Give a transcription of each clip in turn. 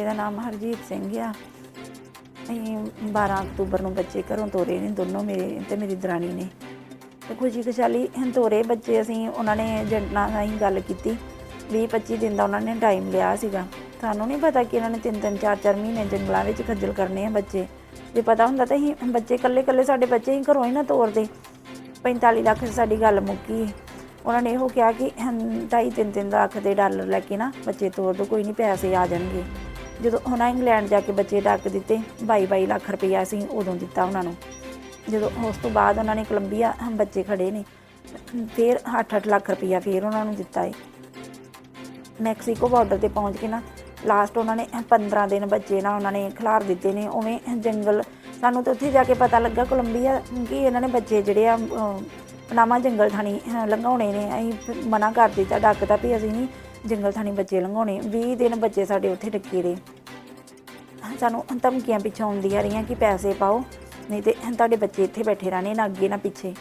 ਬੇਟੇ ਦਾ ਨਾਮ ਹਰਜੀਤ ਸਿੰਘ ਆ। ਅਸੀਂ 12 ਅਕਤੂਬਰ ਨੂੰ ਬੱਚੇ ਘਰੋਂ ਤੋਰੇ ਨੇ ਦੋਨੋਂ ਮੇਰੇ ਤੇ ਮੇਰੀ ਦਰਾਣੀ ਨੇ। ਤੇ ਖੁਸ਼ੀ ਖੁਸ਼ਹਾਲੀ ਤੋਰੇ ਬੱਚੇ ਅਸੀਂ ਉਹਨਾਂ ਨੇ ਏਜੰਟ ਨਾਲ ਅਸੀਂ ਗੱਲ ਕੀਤੀ। 20 25 ਦਿਨ ਦਾ ਉਹਨਾਂ ਨੇ ਟਾਈਮ ਲਿਆ ਸੀਗਾ। ਸਾਨੂੰ ਨਹੀਂ ਪਤਾ ਕਿ ਇਹਨਾਂ ਨੇ ਤਿੰਨ ਤਿੰਨ ਚਾਰ ਚਾਰ ਮਹੀਨੇ ਜੰਗਲਾਂ ਵਿੱਚ ਖੱਜਲ ਕਰਨੇ ਆ ਬੱਚੇ। ਜੇ ਪਤਾ ਹੁੰਦਾ ਤਾਂ ਅਸੀਂ ਬੱਚੇ ਇਕੱਲੇ ਇਕੱਲੇ ਸਾਡੇ ਬੱਚੇ ਹੀ ਘਰੋਂ ਹੀ ਨਾ ਤੋਰਦੇ। 45 ਲੱਖ ਸਾਡੀ ਗੱਲ ਮੁੱਕੀ ਉਹਨਾਂ ਨੇ ਇਹੋ ਕਿਹਾ ਕਿ ਹਮ, ਢਾਈ ਤਿੰਨ ਤਿੰਨ ਲੱਖ ਦੇ ਡਾਲਰ ਲੈ ਕੇ ਨਾ ਬੱਚੇ ਤੋਰ ਦੋ ਕੋਈ ਨਹੀਂ ਪੈਸੇ ਆ ਜਾਣਗੇ। ਜਦੋਂ ਉਹਨਾਂ ਇੰਗਲੈਂਡ ਜਾ ਕੇ ਬੱਚੇ ਡੱਕ ਦਿੱਤੇ 22 22 ਲੱਖ ਰੁਪਈਆ ਅਸੀਂ ਉਦੋਂ ਦਿੱਤਾ ਉਹਨਾਂ ਨੂੰ। ਜਦੋਂ ਉਸ ਤੋਂ ਬਾਅਦ ਉਹਨਾਂ ਨੇ ਕੋਲੰਬੀਆ ਬੱਚੇ ਖੜੇ ਨੇ। ਫਿਰ 8-8 ਲੱਖ ਰੁਪਈਆ ਫਿਰ ਉਹਨਾਂ ਨੂੰ ਦਿੱਤਾ ਹੈ ਮੈਕਸੀਕੋ ਬਾਰਡਰ ਤੇ ਪਹੁੰਚ ਕੇ ਨਾ ਲਾਸਟ ਉਹਨਾਂ ਨੇ 15 ਦਿਨ ਬੱਚੇ ਨਾ ਉਹਨਾਂ ਨੇ ਖਿਲਾਰ ਦਿੱਤੇ ਨੇ ਉਵੇਂ ਜੰਗਲ। ਸਾਨੂੰ ਤਾਂ ਉੱਥੇ ਜਾ ਕੇ ਪਤਾ ਲੱਗਾ ਕੋਲੰਬੀਆ ਕਿ ਇਹਨਾਂ ਨੇ ਬੱਚੇ ਜਿਹੜੇ ਆ ਅਹ, ਪਨਾਮਾ ਜੰਗਲ ਥਾਣੀ ਲੰਘਾਉਣੇ ਨੇ। ਅਸੀਂ ਮਨਾ ਕਰ ਦਿੱਤਾ ਡੱਕਦਾ ਵੀ ਅਸੀਂ ਨਹੀਂ। ਜੰਗਲ ਥਾਣੀ ਬੱਚੇ ਲੰਘਾਉਣੇ 20 ਦਿਨ ਬੱਚੇ ਸਾਡੇ ਉੱਥੇ ਟੱਕੇ ਰਹੇ ਸਾਨੂੰ ਧਮਕੀਆਂ ਪਿੱਛੋਂ ਆਉਂਦੀਆਂ ਰਹੀਆਂ ਕਿ ਪੈਸੇ ਪਾਓ, ਨਹੀਂ ਤੇ ਤੁਹਾਡੇ ਬੱਚੇ ਇੱਥੇ ਬੈਠੇ ਰਹਿਣੇ, ਨਾ ਅੱਗੇ ਨਾ ਪਿੱਛੇ।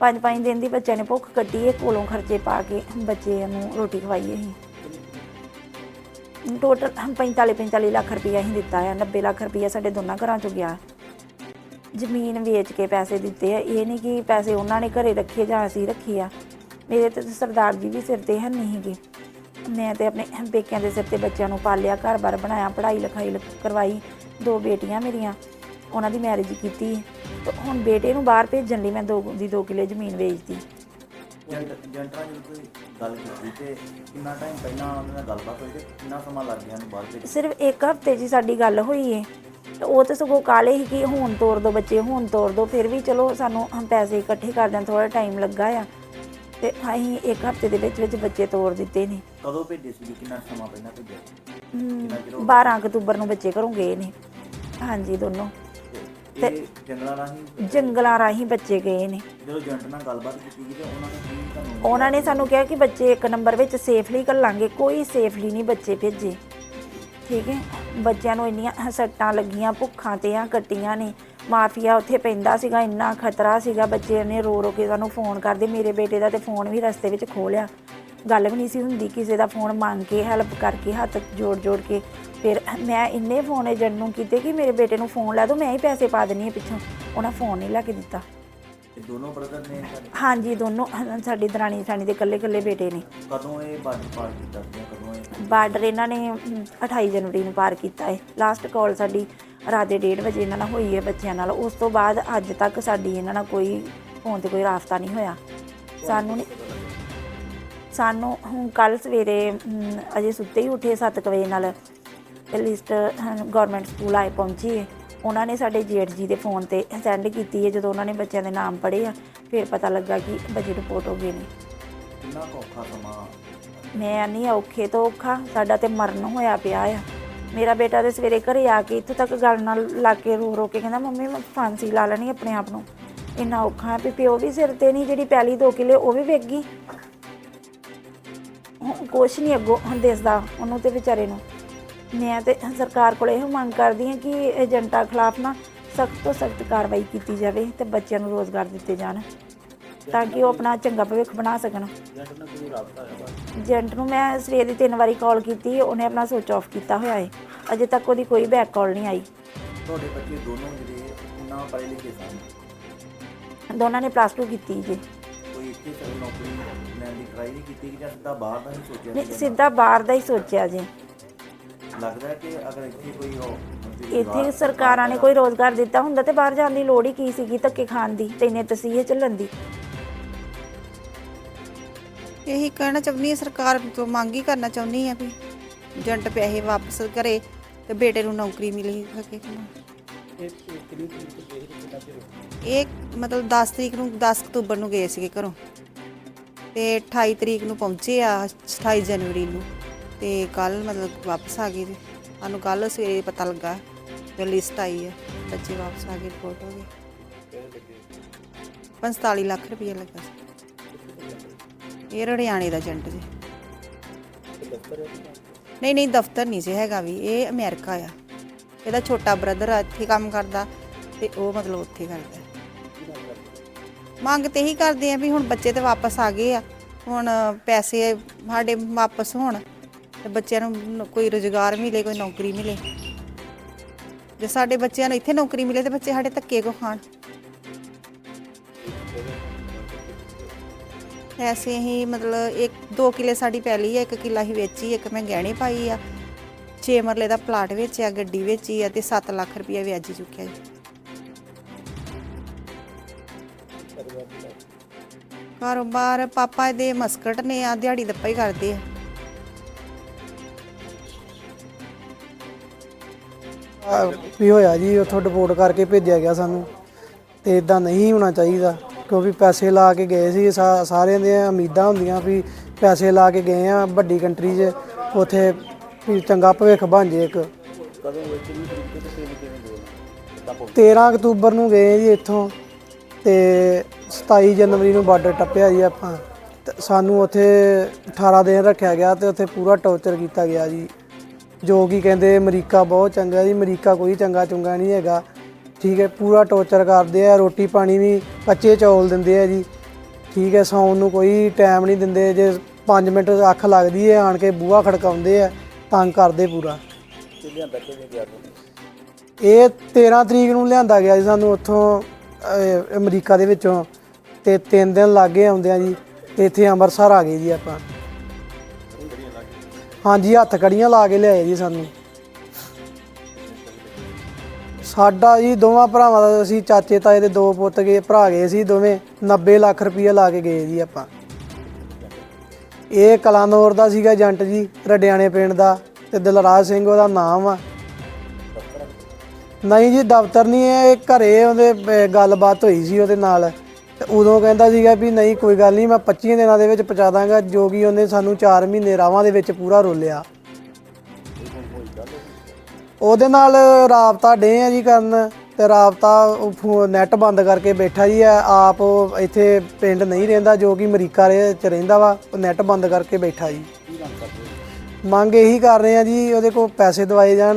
ਪੰਜ ਪੰਜ ਦਿਨ ਦੀ ਬੱਚਿਆਂ ਨੇ ਭੁੱਖ ਕੱਟੀ ਹੈ, ਕੋਲੋਂ ਖਰਚੇ ਪਾ ਕੇ ਬੱਚਿਆਂ ਨੂੰ ਰੋਟੀ ਖਵਾਈ ਅਸੀਂ। ਟੋਟਲ 45 45 ਲੱਖ ਰੁਪਈਆ ਅਸੀਂ ਦਿੱਤਾ ਹੈ 90 ਲੱਖ ਰੁਪਈਆ ਸਾਡੇ ਦੋਨਾਂ ਘਰਾਂ ਚੋਂ ਗਿਆ। ਜ਼ਮੀਨ ਵੇਚ ਕੇ ਪੈਸੇ ਦਿੱਤੇ ਆ, ਇਹ ਨਹੀਂ ਕਿ ਪੈਸੇ ਉਹਨਾਂ ਨੇ ਘਰੇ ਰੱਖੇ ਜਾਂ ਅਸੀਂ ਰੱਖੇ ਆ। ਮੇਰੇ ਤੇ ਸਰਦਾਰ ਜੀ ਵੀ ਸਿਰ ਤੇ ਹੈ ਨਹੀਂ ਗੇ ਮੈਂ ਤੇ ਆਪਣੇ ਪੇਕਿਆਂ ਦੇ ਸਿਰ ਤੇ ਬੱਚਿਆਂ ਨੂੰ ਪਾਲਿਆ ਘਰ-ਬਾਰ ਬਣਾਇਆ ਪੜ੍ਹਾਈ ਲਿਖਾਈ ਲਿਖ- ਕਰਵਾਈ। ਦੋ ਬੇਟੀਆਂ ਮੇਰੀਆਂ ਉਹਨਾਂ ਦੀ ਮੈਰਿਜ ਕੀਤੀ। ਤੇ ਹੁਣ ਬੇਟੇ ਨੂੰ ਬਾਹਰ ਭੇਜਣ ਲਈ ਮੈਂ ਦੋ ਦੀ 2 ਕਿੱਲੇ ਜ਼ਮੀਨ ਵੇਚਦੀ ਏਜੰਟ ਏਜੰਟਾਂ ਨਾਲ ਕੋਈ ਗੱਲ ਕੀਤੀ ਤੇ ਕਿੰਨਾ ਟਾਈਮ ਪਹਿਲਾਂ ਉਹਨਾਂ ਨਾਲ ਗੱਲਬਾਤ ਹੋਈ ਤੇ ਕਿੰਨਾ ਸਮਾਂ ਲੱਗ ਗਿਆ ਉਹਨੂੰ ਬਾਹਰ ਭੇਜਣ ਸਿਰਫ ਇੱਕ ਹਫ਼ਤੇ ਹੀ ਸਾਡੀ ਗੱਲ ਹੋਈ ਏ। ਤੇ ਉਹ ਤੇ ਸਗੋਂ ਕਾਲੇ ਹੀ ਕਿ ਹੁਣ ਤੋਰ ਦੋ ਬੱਚੇ ਹੁਣ ਤੋਰ ਦੋ ਫਿਰ ਵੀ ਚਲੋ ਸਾਨੂੰ ਪੈਸੇ ਇਕੱਠੇ ਕਰਦਿਆਂ ਥੋੜਾ ਟਾਈਮ ਲੱਗਾ ਆ। ਤੇ ਅਸੀਂ ਇੱਕ ਹਫ਼ਤੇ ਦੇ ਵਿੱਚ ਵਿੱਚ ਬੱਚੇ ਤੋਰ ਦਿੱਤੇ ਨੇ। ਕਦੋਂ ਭੇਜੇ ਸੀ? ਕਿੰਨਾ ਸਮਾਂ ਪਹਿਲਾਂ ਭੇਜਿਆ ਕਿੰਨਾ ਚਿਰ ਹੋ 12 ਅਕਤੂਬਰ ਨੂੰ ਬੱਚੇ ਘਰੋਂ ਗਏ ਨੇ। ਹਾਂਜੀ ਦੋਨੋਂ। ਤੇ ਇਹ ਜੰਗਲਾਂ ਰਾਹੀਂ? ਜੰਗਲਾਂ ਰਾਹੀਂ ਬੱਚੇ ਗਏ ਨੇ। ਜਦੋਂ ਏਜੰਟ ਨਾਲ ਗੱਲਬਾਤ ਕੀਤੀ ਤੇ ਉਹਨਾਂ ਨੇ ਕੀ ਤੁਹਾਨੂੰ ਉਹਨਾਂ ਨੇ ਸਾਨੂੰ ਕਿਹਾ ਕਿ ਬੱਚੇ ਇੱਕ ਨੰਬਰ ਵਿੱਚ ਸੇਫਲੀ ਘੱਲਾਂਗੇ ਕੋਈ ਸੇਫਲੀ ਨਹੀਂ ਬੱਚੇ ਭੇਜੇ। ਠੀਕ ਹੈ? ਬੱਚਿਆਂ ਨੂੰ ਇੰਨੀਆਂ ਸੱਟਾਂ ਲੱਗੀਆਂ ਭੁੱਖਾਂ ਤੇ ਆ ਕੱਟੀਆਂ ਨੇ। ਮਾਫੀਆ ਉੱਥੇ ਪੈਂਦਾ ਸੀਗਾ ਇੰਨਾ ਖਤਰਾ ਸੀਗਾ ਬੱਚੇ ਨੇ ਰੋ ਰੋ ਕੇ ਸਾਨੂੰ ਫੋਨ ਕਰਦੇ ਮੇਰੇ ਬੇਟੇ ਦਾ ਤੇ ਫੋਨ ਵੀ ਰਸਤੇ ਵਿੱਚ ਖੋਹ ਲਿਆ। ਗੱਲ ਵੀ ਨਹੀਂ ਸੀ ਹੁੰਦੀ ਕਿਸੇ ਦਾ ਫੋਨ ਮੰਗ ਕੇ ਹੈਲਪ ਕਰਕੇ ਹੱਥ ਜੋੜ ਜੋੜ ਕੇ। ਫਿਰ ਮੈਂ ਇੰਨੇ ਫੋਨ ਏਜੰਟ ਨੂੰ ਕੀਤੇ ਕਿ ਮੇਰੇ ਬੇਟੇ ਨੂੰ ਫੋਨ ਲੈ ਦਿਓ ਮੈਂ ਹੀ ਪੈਸੇ ਪਾ ਦੇਣੀ ਆ ਪਿੱਛੋਂ। ਉਹਨਾਂ ਫੋਨ ਨਹੀਂ ਲੈ ਕੇ ਦਿੱਤਾ। ਦੋਨੋਂ ਬ੍ਰਦਰ ਨੇ ਹਾਂਜੀ ਦੋਨੋਂ ਸਾਡੀ ਦਰਾਣੀ ਸਾਣੀ ਦੇ ਇਕੱਲੇ ਇਕੱਲੇ ਬੇਟੇ ਨੇ। ਕਦੋਂ ਇਹ ਬਾਰਡਰ ਪਾਰ ਕੀਤਾ ਕਦੋਂ ਇਹ ਬਾਰਡਰ ਇਹਨਾਂ ਨੇ ਅਮ, 28 ਜਨਵਰੀ ਨੂੰ ਪਾਰ ਕੀਤਾ ਹੈ ਲਾਸਟ ਕਾਲ ਸਾਡੀ ਰਾਤ ਦੇ 1:30 ਵਜੇ ਇਹਨਾਂ ਨਾਲ ਹੋਈ ਹੈ ਬੱਚਿਆਂ ਨਾਲ। ਉਸ ਤੋਂ ਬਾਅਦ ਅੱਜ ਤੱਕ ਸਾਡੀ ਇਹਨਾਂ ਨਾਲ ਕੋਈ ਫੋਨ ਤੇ ਕੋਈ ਰਾਬਤਾ ਨਹੀਂ ਹੋਇਆ। ਸਾਨੂੰ ਨਹੀਂ ਸਾਨੂੰ ਹੁਣ ਕੱਲ ਸਵੇਰੇ ਅਜੇ ਸੁੱਤੇ ਹੀ ਉੱਠੇ 7 ਵਜੇ ਨਾਲ। ਲਿਸਟ ਗਵਰਨਮੈਂਟ ਸਕੂਲ ਆਏ ਪਹੁੰਚੀ ਹੈ ਉਹਨਾਂ ਨੇ ਸਾਡੇ ਜੇਠ ਜੀ ਦੇ ਫੋਨ ਤੇ ਸੈਂਡ ਕੀਤੀ ਹੈ ਜਦੋਂ ਉਹਨਾਂ ਨੇ ਬੱਚਿਆਂ ਦੇ ਨਾਮ ਪੜ੍ਹੇ ਆ ਫਿਰ ਪਤਾ ਲੱਗਾ ਕਿ ਬੱਚੇ ਰਿਪੋਰਟ ਹੋ ਗਏ ਨੇ। ਕਿੰਨਾ ਕੁ ਔਖਾ ਸਮਾਂ? ਮੈਂ ਨਹੀਂ ਔਖੇ ਤੋਂ ਔਖਾ। ਸਾਡਾ ਤੇ ਮਰਨ ਹੋਇਆ ਪਿਆ ਆ। ਮੇਰਾ ਬੇਟਾ ਤੇ ਸਵੇਰੇ ਘਰੇ ਆ ਕੇ ਇੱਥੋਂ ਤੱਕ ਗੱਲ ਨਾਲ ਲਾ ਕੇ ਰੋ ਰੋ ਕੇ ਕਹਿੰਦਾ, ਮੰਮੀ, ਮੈਂ ਫਾਂਸੀ ਲਾ ਲੈਣੀ ਆਪਣੇ ਆਪ ਨੂੰ। ਇੰਨਾ ਔਖਾ ਹੈ ਵੀ ਪਿਓ ਵੀ ਸਿਰ ਤੇ ਨਹੀਂ, ਜਿਹੜੀ ਪਹਿਲੀ ਦੋ ਕਿਲੇ ਉਹ ਵੀ ਵਿਕ ਗਈ। ਕੁਛ ਨਹੀਂ ਅੱਗੋਂ ਹੁਣ ਦਿਸਦਾ ਉਹਨੂੰ ਤੇ ਵਿਚਾਰੇ ਨੂੰ। ਮੈਂ ਤੇ ਸਰਕਾਰ ਕੋਲ ਇਹ ਮੰਗ ਕਰਦੀ ਹਾਂ ਕਿ ਏਜੰਟਾਂ ਖਿਲਾਫ ਨਾ ਸਖਤ ਤੋਂ ਸਖਤ ਕਾਰਵਾਈ ਕੀਤੀ ਜਾਵੇ ਤੇ ਬੱਚਿਆਂ ਨੂੰ ਰੋਜ਼ਗਾਰ ਦਿੱਤੇ ਜਾਣ। ਤਾਂ ਕਿ ਉਹ ਆਪਣਾ ਚੰਗਾ ਭਵਿੱਖ ਬਣਾ ਸਕਣ। ਏਜੰਟ ਨੂੰ ਮੈਂ ਸਵੇਰ ਦੀ ਤਿੰਨ ਵਾਰੀ ਕਾਲ ਕੀਤੀ ਉਹਨੇ ਆਪਣਾ ਸਵਿਚ ਆਫ ਕੀਤਾ ਹੋਇਆ ਹੈ ਅਜੇ ਤੱਕ ਉਹਦੀ ਕੋਈ ਬੈਕ ਕਾਲ ਨਹੀਂ ਆਈ। ਤੁਹਾਡੇ ਬੱਚੇ ਦੋਨੋਂ ਜਿਹੜੇ ਕਿੰਨਾ ਪੜ੍ਹੇ ਲਿਖੇ ਸਨ? ਦੋਨਾਂ ਨੇ ਪਲੱਸ 2 ਕੀਤੀ ਜੀ। ਕੋਈ ਇੱਥੇ ਸਰ ਨੌਕਰੀ ਲੈਣ ਦੀ ਟਰਾਈ ਨਹੀਂ ਕੀਤੀ ਕਿ ਜਾਂ ਸਿੱਧਾ ਬਾਹਰ ਦਾ ਹੀ ਸੋਚਿਆ ਨਹੀਂ ਸਿੱਧਾ ਬਾਹਰ ਦਾ ਹੀ ਸੋਚਿਆ ਜੀ। ਲੱਗਦਾ ਕਿ ਅਗਰ ਇੱਥੇ ਕੋਈ ਹੋ ਇੱਥੇ ਸਰਕਾਰਾਂ ਨੇ ਕੋਈ ਰੋਜ਼ਗਾਰ ਦਿੱਤਾ ਹੁੰਦਾ ਤੇ ਬਾਹਰ ਜਾਣ ਦੀ ਲੋੜ ਹੀ ਕੀ ਸੀਗੀ ਧੱਕੇ ਖਾਣ ਦੀ ਤੇ ਇੰਨੇ ਤਸੀਹੇ ਚੱਲਣ ਦੀ। ਇਹੀ ਕਹਿਣਾ ਚਾਹੁੰਦੀ ਹਾਂ, ਸਰਕਾਰ ਤੋਂ ਮੰਗ ਹੀ ਕਰਨਾ ਚਾਹੁੰਦੀ ਹਾਂ ਵੀ ਏਜੰਟ ਪੈਸੇ ਵਾਪਸ ਕਰੇ ਤੇ ਬੇਟੇ ਨੂੰ ਨੌਕਰੀ ਮਿਲੀ ਸਕੇ ਇਹ ਮਤਲਬ 10 ਤਰੀਕ ਨੂੰ 10 ਅਕਤੂਬਰ ਨੂੰ ਗਏ ਸੀਗੇ ਘਰੋਂ ਤੇ 28 ਤਰੀਕ ਨੂੰ ਪਹੁੰਚੇ ਆ 28 ਜਨਵਰੀ ਨੂੰ ਤੇ ਕੱਲ ਮਤਲਬ ਵਾਪਸ ਆ ਗਏ ਜੀ ਸਾਨੂੰ ਕੱਲ ਸਵੇਰੇ ਪਤਾ ਲੱਗਾ ਤੇ ਲਿਸਟ ਆਈ ਹੈ, ਬੱਚੇ ਵਾਪਸ ਆ ਗਏ, ਰਿਪੋਰਟ ਹੋ ਗਈ। 45 ਲੱਖ ਰੁਪਏ ਲੱਗਾ ਸੀ। ਇਹ ਰੜਿਆਣੇ ਦਾ ਏਜੰਟ ਜੀ। ਨਹੀਂ ਨਹੀਂ, ਦਫ਼ਤਰ ਨਹੀਂ ਸੀ ਹੈਗਾ ਵੀ, ਇਹ ਅਮਰੀਕਾ ਆ। ਇਹਦਾ ਛੋਟਾ ਬ੍ਰਦਰ ਆ, ਇੱਥੇ ਕੰਮ ਕਰਦਾ ਤੇ ਉਹ ਮਤਲਬ ਉੱਥੇ ਕਰਦਾ। ਮੰਗ ਤੇ ਹੀ ਕਰਦੇ ਆ ਵੀ ਹੁਣ ਬੱਚੇ ਤੇ ਵਾਪਸ ਆ ਗਏ ਆ। ਹੁਣ ਪੈਸੇ ਸਾਡੇ ਵਾਪਸ ਹੋਣ ਤੇ ਬੱਚਿਆਂ ਨੂੰ, ਕੋਈ ਰੁਜ਼ਗਾਰ ਮਿਲੇ, ਕੋਈ ਨੌਕਰੀ ਮਿਲੇ। ਜੇ ਸਾਡੇ ਬੱਚਿਆਂ ਨੂੰ ਇੱਥੇ ਨੌਕਰੀ ਮਿਲੇ ਤੇ ਬੱਚੇ ਸਾਡੇ ਧੱਕੇ ਕੋ ਖਾਣ। ਐਸੇ ਹੀ ਮਤਲਬ ਇੱਕ 2 ਕਿੱਲੇ ਸਾਡੀ ਪੈਲੀ ਹੈ ਇੱਕ ਕਿੱਲਾ ਹੀ ਵੇਚੀ, ਇੱਕ ਮੈਂ ਗਹਿਣੇ ਪਾਈ ਆ। 6 ਮਰਲੇ ਦਾ ਪਲਾਟ ਵੇਚਿਆ, ਗੱਡੀ ਵੇਚੀ ਆ ਤੇ 7 ਲੱਖ ਰੁਪਇਆ ਵਿਆਜੀ ਚੁੱਕਿਆ ਜੀ। ਕਾਰੋਬਾਰ ਪਾਪਾ ਦੇ ਮਸਕਟ ਨੇ ਆ, ਦਿਹਾੜੀ ਦੱਪਾ ਹੀ ਕਰਦੇ ਆ। ਵੀ ਹੋਇਆ ਜੀ, ਉੱਥੋਂ ਡਿਪੋਰਟ ਕਰਕੇ ਭੇਜਿਆ ਗਿਆ ਸਾਨੂੰ ਤੇ ਇਦਾਂ ਨਹੀਂ ਹੋਣਾ ਚਾਹੀਦਾ। ਕਿਉਂਕਿ ਪੈਸੇ ਲਾ ਕੇ ਗਏ ਸੀ, ਸਾ- ਸਾਰਿਆਂ ਦੀਆਂ ਉਮੀਦਾਂ ਹੁੰਦੀਆਂ ਵੀ ਪੈਸੇ ਲਾ ਕੇ ਗਏ ਆ ਵੱਡੀ ਕੰਟਰੀ 'ਚ, ਉੱਥੇ ਵੀ ਚੰਗਾ ਭਵਿੱਖ ਬਣ ਜੇ ਇੱਕ। ਕਦੋਂ ਹੋਏ ਕਿੰਨੀ ਤਰੀਕ ਤੇ ਕਿਵੇਂ ਕਿਵੇਂ ਗਏ ਕਿੱਦਾਂ 13 ਅਕਤੂਬਰ ਨੂੰ ਗਏ ਜੀ ਇੱਥੋਂ ਤੇ 27 ਜਨਵਰੀ ਨੂੰ ਬਾਰਡਰ ਟੱਪਿਆ ਜੀ ਆਪਾਂ। ਤੇ ਸਾਨੂੰ ਉੱਥੇ 18 ਦਿਨ ਰੱਖਿਆ ਗਿਆ ਤੇ ਉੱਥੇ ਪੂਰਾ ਟੌਰਚਰ ਕੀਤਾ ਗਿਆ ਜੀ। ਜੋ ਕਿ ਕਹਿੰਦੇ ਅਮਰੀਕਾ ਬਹੁਤ ਚੰਗਾ ਜੀ, ਅਮਰੀਕਾ ਕੋਈ ਚੰਗਾ ਚੁੰਗਾ ਨਹੀਂ ਹੈਗਾ। ਠੀਕ ਹੈ ਪੂਰਾ ਟੌਰਚਰ ਕਰਦੇ ਆ ਰੋਟੀ ਪਾਣੀ ਵੀ ਕੱਚੇ ਚੌਲ ਦਿੰਦੇ ਆ ਜੀ। ਠੀਕ ਹੈ ਸੌਣ ਨੂੰ ਕੋਈ ਟਾਈਮ ਨਹੀਂ ਦਿੰਦੇ ਜੇ 5 ਮਿੰਟ ਅੱਖ ਲੱਗਦੀ ਹੈ ਆਣ ਕੇ ਬੂਹਾ ਖੜਕਾਉਂਦੇ ਆ ਤੰਗ ਕਰਦੇ ਪੂਰਾ। ਇਹ 13 ਤਰੀਕ ਨੂੰ ਲਿਆਂਦਾ ਗਿਆ ਜੀ ਸਾਨੂੰ ਉੱਥੋਂ ਅਮਰੀਕਾ ਦੇ ਵਿੱਚੋਂ। ਤੇ 3 ਦਿਨ ਲੱਗੇ ਆਉਂਦਿਆਂ ਜੀ ਤੇ ਇੱਥੇ ਅੰਮ੍ਰਿਤਸਰ ਆ ਗਏ ਜੀ ਆਪਾਂ। ਹਾਂਜੀ ਹੱਥ ਕੜੀਆਂ ਲਾ ਕੇ ਲਿਆਏ ਜੀ ਸਾਨੂੰ। ਸਾਡਾ ਜੀ ਦੋਵਾਂ ਭਰਾਵਾਂ ਦਾ ਅਸੀਂ ਚਾਚੇ ਤਾਏ ਦੇ ਦੋ ਪੁੱਤ ਗਏ ਭਰਾ ਗਏ ਸੀ ਦੋਵੇਂ 90 ਲੱਖ ਰੁਪਈਆ ਲਾ ਕੇ ਗਏ ਜੀ ਆਪਾਂ। ਇਹ ਕਲਾਨੌਰ ਦਾ ਸੀਗਾ ਏਜੰਟ ਜੀ ਰਡਿਆਣੇ ਪਿੰਡ ਦਾ ਤੇ ਦਿਲਰਾਜ ਸਿੰਘ ਉਹਦਾ ਨਾਮ ਆ। ਨਹੀਂ ਜੀ ਦਫ਼ਤਰ ਨਹੀਂ ਹੈ ਇਹ ਘਰੇ ਉਹਦੇ ਅਹ, ਗੱਲਬਾਤ ਹੋਈ ਸੀ ਉਹਦੇ ਨਾਲ। ਤੇ ਉਦੋਂ ਕਹਿੰਦਾ ਸੀਗਾ ਵੀ ਨਹੀਂ ਕੋਈ ਗੱਲ ਨਹੀਂ ਮੈਂ 25 ਦਿਨਾਂ ਦੇ ਵਿੱਚ ਪਹੁੰਚਾ ਦਾਂਗਾ ਜੋ ਕਿ ਉਹਨੇ ਸਾਨੂੰ 4 ਮਹੀਨੇ ਰਾਵਾਂ ਦੇ ਵਿੱਚ ਪੂਰਾ ਰੋਲਿਆ। ਉਹਦੇ ਨਾਲ ਰਾਬਤਾ ਡੇ ਆ ਜੀ ਕਰਨ ਤੇ ਰਾਬਤਾ ਨੈਟ ਬੰਦ ਕਰਕੇ ਬੈਠਾ ਜੀ ਆ। ਆਪ ਉਹ ਇੱਥੇ ਪਿੰਡ ਨਹੀਂ ਰਹਿੰਦਾ ਜੋ ਕਿ ਅਮਰੀਕਾ ਦੇ ਚ ਰਹਿੰਦਾ ਵਾ, ਉਹ ਨੈਟ ਬੰਦ ਕਰਕੇ ਬੈਠਾ ਜੀ। ਮੰਗ ਇਹੀ ਕਰ ਰਹੇ ਆ ਜੀ, ਉਹਦੇ ਕੋਲ ਪੈਸੇ ਦਵਾਏ ਜਾਣ।